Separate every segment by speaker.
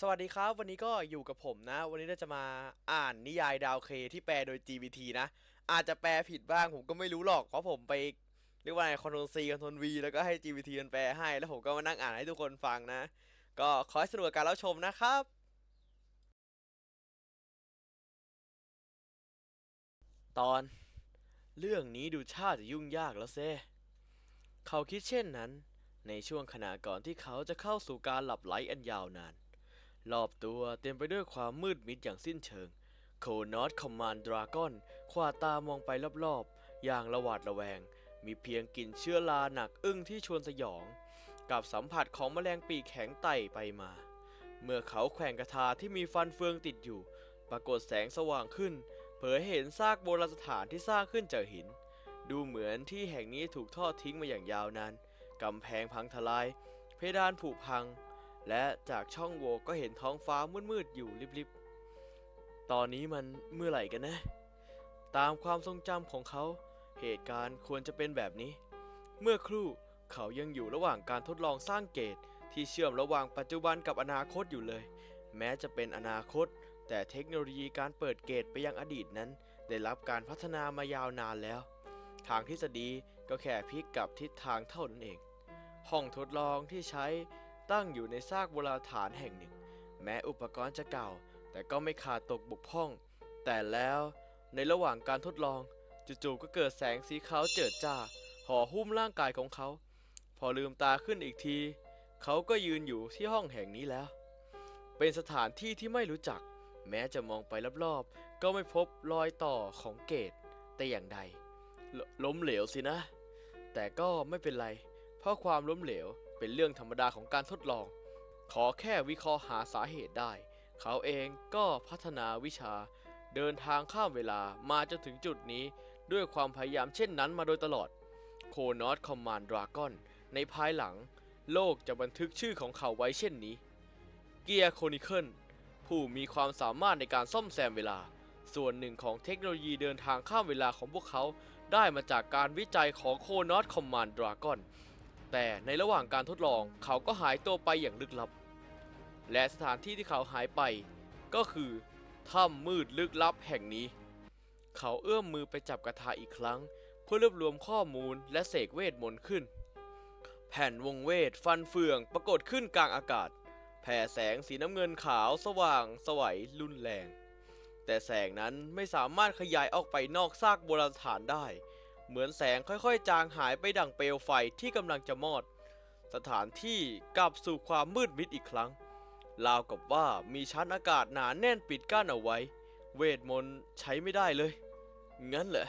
Speaker 1: สวัสดีครับ วันนี้ก็อยู่กับผมนะ วันนี้เราจะมาอ่านนิยายดาวเคที่แปลโดย GBT นะ อาจจะแปลผิดบ้างผมก็ไม่รู้หรอก เพราะผมไปเรียกว่าไงคอนโทรลซีคอนโทรลวีแล้วก็ให้ GBT มันแปลให้ แล้วผมก็มานั่งอ่านให้ทุกคนฟังนะ ก็ขอให้สนุกกับการรับชมนะครับ ตอน เรื่องนี้ดูชาติจะยุ่งยากแล้วเซเขาคิดเช่นนั้น ในช่วงขณะก่อนที่เขาจะเข้าสู่การหลับไหลอันยาวนาน รอบตัวเต็มไปด้วยความมืดมิดอย่างสิ้นเชิง โคนอตคอมมานดราก้อนขวาตามองไปรอบๆ อย่างระหวาดระแวง มีเพียงกลิ่นเชื้อราหนักอึ้งที่ชวนสยอง กับสัมผัสของแมลงปีกแข็งไต่ไปมา เมื่อเขาแขว่งกระทาที่มีฟันเฟืองติดอยู่ ปรากฏแสงสว่างขึ้น เผยเห็นซากโบราณสถานที่สร้างขึ้นจากหิน ดูเหมือนที่แห่งนี้ถูกทอดทิ้งมาอย่างยาวนานกำแพงพังทลาย เพดานผุพัง และจากช่องโหว่ก็เห็นท้องฟ้ามืดๆอยู่ลิบๆ ตอนนี้มันเมื่อไหร่กันนะ ตามความทรงจำของเขา เหตุการณ์ควรจะเป็นแบบนี้ เมื่อครู่เขายังอยู่ระหว่างการทดลองสร้างเกตที่เชื่อมระหว่างปัจจุบันกับอนาคตอยู่เลย แม้จะเป็นอนาคต แต่เทคโนโลยีการเปิดเกตไปยังอดีตนั้น ได้รับการพัฒนามายาวนานแล้ว ทางทฤษฎีก็แค่พลิกกลับทิศทางเท่านั้นเอง ห้องทดลองที่ใช้ ตั้งอยู่ในซากโบราณฐานแห่งหนึ่ง แม้อุปกรณ์จะเก่า แต่ก็ไม่ขาดตกบกพร่อง แต่แล้วในระหว่างการทดลองจู่ๆก็เกิดแสงสีขาวเจิดจ้าห่อหุ้มร่างกายของเขา พอลืมตาขึ้นอีกที เขาก็ยืนอยู่ที่ห้องแห่งนี้แล้ว เป็นสถานที่ที่ไม่รู้จัก แม้จะมองไปรอบๆ ก็ไม่พบรอยต่อของเกตแต่อย่างใดลล้มเหลวสินะ แต่ก็ไม่เป็นไร เพราะความล้มเหลว เป็นเรื่องธรรมดาของการทดลอง ขอแค่วิเคราะห์หาสาเหตุได้ เขาเองก็พัฒนาวิชา เดินทางข้ามเวลามาจนถึงจุดนี้ ด้วยความพยายามเช่นนั้นมาโดยตลอดโคนอตคอมมานดราก้อนในภายหลัง โลกจะบันทึกชื่อของเขาไว้เช่นนี้ เกียร์โคนิเคิลผู้มีความสามารถในการซ่อมแซมเวลา ส่วนหนึ่งของเทคโนโลยีเดินทางข้ามเวลาของพวกเขา ได้มาจากการวิจัยของโคนอตคอมมานดราก้อน แต่ในระหว่างการทดลองเขาก็หายตัวไปอย่างลึกลับ และสถานที่ที่เขาหายไป ก็คือถ้ำมืดลึกลับแห่งนี้ เขาเอื้อมมือไปจับกระทาอีกครั้ง เพื่อรวบรวมข้อมูลและเสกเวทมนต์ขึ้น แผ่นวงเวทฟันเฟืองปรากฏขึ้นกลางอากาศ แผ่แสงสีน้ำเงินขาวสว่าง สวัยรุนแรง แต่แสงนั้นไม่สามารถขยายออกไปนอกซากโบราณสถานได้ เหมือนแสงค่อยๆ จางหายไปดั่งเปลวไฟที่กำลังจะมอด สถานที่กลับสู่ความมืดมิดอีกครั้ง ราวกับว่ามีชั้นอากาศหนาแน่นปิดกั้นเอาไว้ เวทมนต์ใช้ไม่ได้เลย งั้นเหรอ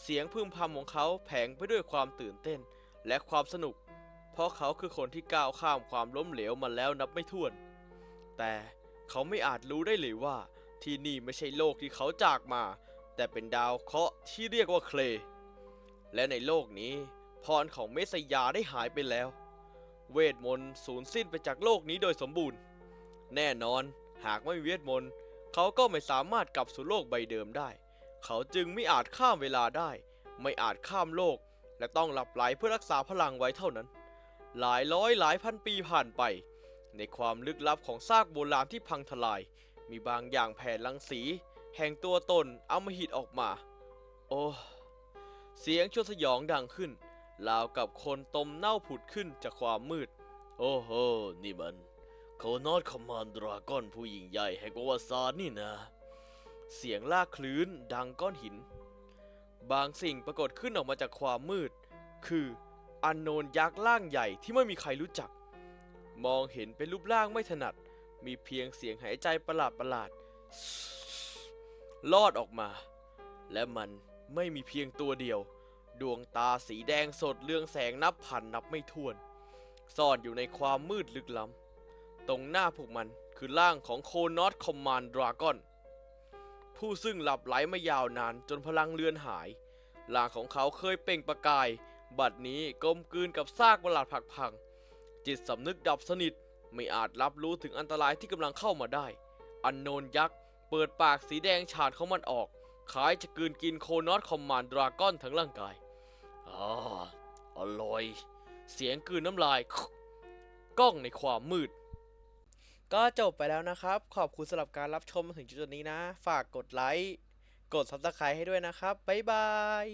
Speaker 1: เสียงพึมพำของเขาแผงไปด้วยความตื่นเต้นและความสนุก เพราะเขาคือคนที่ก้าวข้ามความล้มเหลวมาแล้วนับไม่ถ้วน แต่เขาไม่อาจรู้ได้เลยว่าที่นี่ไม่ใช่โลกที่เขาจากมา แต่เป็นดาวเคราะห์ที่เรียกว่าเคล และในโลกนี้พรของเมสยาได้หายไปแล้ว เวทมนต์สูญสิ้นไปจากโลกนี้โดยสมบูรณ์ แน่นอนหากไม่มีเวทมนต์เขาก็ไม่สามารถกลับสู่โลกใบเดิมได้ เขาจึงไม่อาจข้ามเวลาได้ ไม่อาจข้ามโลก และต้องหลับไหลเพื่อรักษาพลังไว้เท่านั้น หลายร้อยหลายพันปีผ่านไป ในความลึกลับของซากโบราณที่พังทลาย มีบางอย่างแผ่รังสี แห่งตัวตนอำมหิตออกมา โอ้เสียงชวนสยองดังขึ้นราวกับคนตมเน่าผุดขึ้นจากความมืด โอ้โห นี่มันโคนอตคอมมานดราก้อนผู้ยิ่งใหญ่แห่งประวัติศาสตร์นี่นะ เสียงลากคลื่นดังก้อนหิน บางสิ่งปรากฏขึ้นออกมาจากความมืด คืออันโนนยักษ์ร่างใหญ่ที่ไม่มีใครรู้จัก มองเห็นเป็นรูปร่างไม่ถนัด มีเพียงเสียงหายใจประหลาดประหลาด ลอดออกมา และมันไม่มีเพียงตัวเดียว ดวงตาสีแดงสดเรืองแสงนับพันนับไม่ถ้วน ซ่อนอยู่ในความมืดลึกล้ำ ตรงหน้าพวกมันคือร่างของโคนอตคอมมานดราก้อน ผู้ซึ่งหลับไหลมายาวนานจนพลังเลือนหายร่างของเขาเคยเปล่งประกาย บัดนี้กลมกลืนกับซากประหลาดผักพัง จิตสำนึกดับสนิท ไม่อาจรับรู้ถึงอันตรายที่กำลังเข้ามาได้ อันโนนยักษ์ เปิดปากสีแดงฉาดของมันออกคล้ายจะกืนกินโคนอตคอมมานดราก้อนทั้งร่างกายอ๋ออร่อย เสียงกืนน้ำลายก้องในความมืด ก็จบไปแล้วนะครับ ขอบคุณสำหรับการรับชมมาถึงจุดนี้นะ ฝากกดไลค์ กด Subscribe ให้ด้วยนะครับ บ๊ายบาย